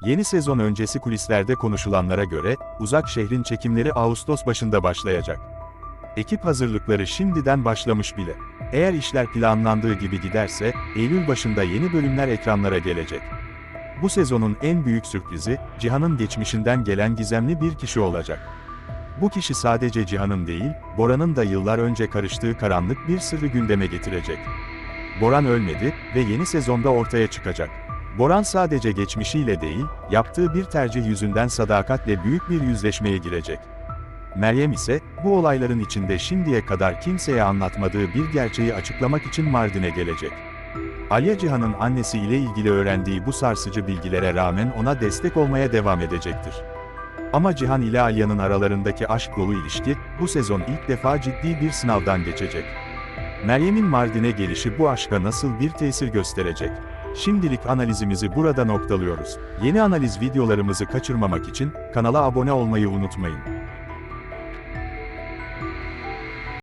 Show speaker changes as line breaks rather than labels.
Yeni sezon öncesi kulislerde konuşulanlara göre, Uzak Şehrin çekimleri Ağustos başında başlayacak. Ekip hazırlıkları şimdiden başlamış bile. Eğer işler planlandığı gibi giderse, Eylül başında yeni bölümler ekranlara gelecek. Bu sezonun en büyük sürprizi, Cihan'ın geçmişinden gelen gizemli bir kişi olacak. Bu kişi sadece Cihan'ın değil, Bora'nın da yıllar önce karıştığı karanlık bir sırrı gündeme getirecek. Boran ölmedi ve yeni sezonda ortaya çıkacak. Boran sadece geçmişiyle değil, yaptığı bir tercih yüzünden sadakatle büyük bir yüzleşmeye girecek. Meryem ise, bu olayların içinde şimdiye kadar kimseye anlatmadığı bir gerçeği açıklamak için Mardin'e gelecek. Alya Cihan'ın annesi ile ilgili öğrendiği bu sarsıcı bilgilere rağmen ona destek olmaya devam edecektir. Ama Cihan ile Alya'nın aralarındaki aşk dolu ilişki, bu sezon ilk defa ciddi bir sınavdan geçecek. Meryem'in Mardin'e gelişi bu aşka nasıl bir tesir gösterecek? Şimdilik analizimizi burada noktalıyoruz. Yeni analiz videolarımızı kaçırmamak için kanala abone olmayı unutmayın.